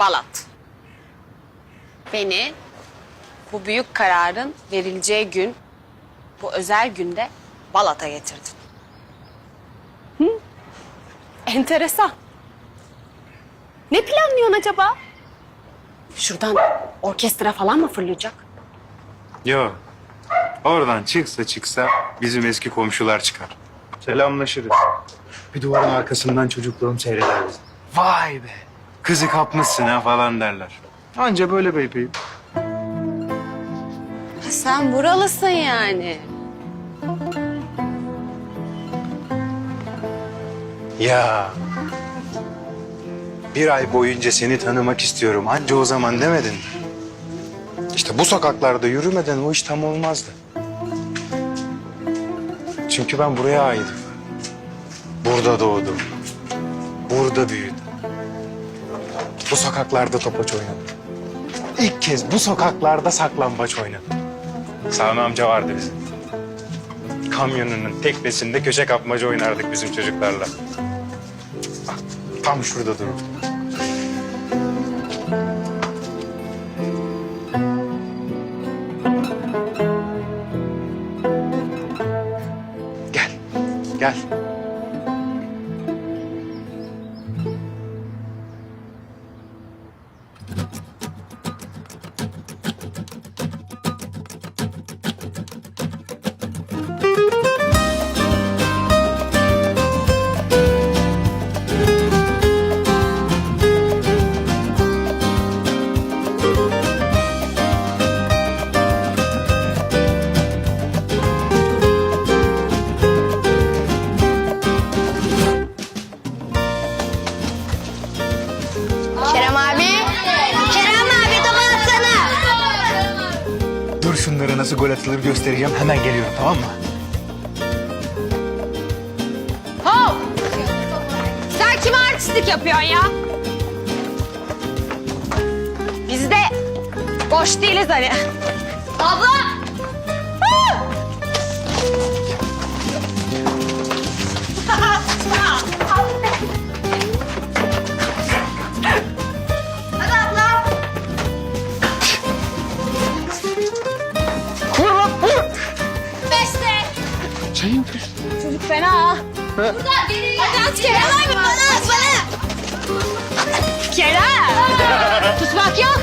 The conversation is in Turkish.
Balat. Beni bu büyük kararın verileceği gün, bu özel günde Balat'a getirdin. Hı? Enteresan. Ne planlıyorsun acaba? Şuradan orkestra falan mı fırlayacak? Yok. Oradan çıksa çıksa bizim eski komşular çıkar. Selamlaşırız. Bir duvarın arkasından çocukluğum seyreder bizi. Vay be. Kızı kapmışsın ha falan derler. Anca böyle beypeyim. Ha, sen buralısın yani. Ya. Bir ay boyunca seni tanımak istiyorum. Anca o zaman demedin. mi? İşte bu sokaklarda yürümeden o iş tam olmazdı. Çünkü ben buraya aitim. Burada doğdum. Burada büyüdüm. Bu sokaklarda topaç oynadım. İlk kez bu sokaklarda saklambaç oynadım. Sami amca vardı bizim. Kamyonunun teknesinde köşe kapmaca oynardık bizim çocuklarla. Bak, tam şurada durur. Gel, gel. Kerem abi. Kerem abi topu atsana. Dur şunlara nasıl gol atılır göstereceğim. Hemen geliyorum tamam mı? Hop! Sen kime artistlik yapıyorsun ya? Biz de boş değiliz hani. Abla. Çocuk fena ha. Burada geri Hadi at Kerem abi bana at bana. Kerem! Tutmak yok.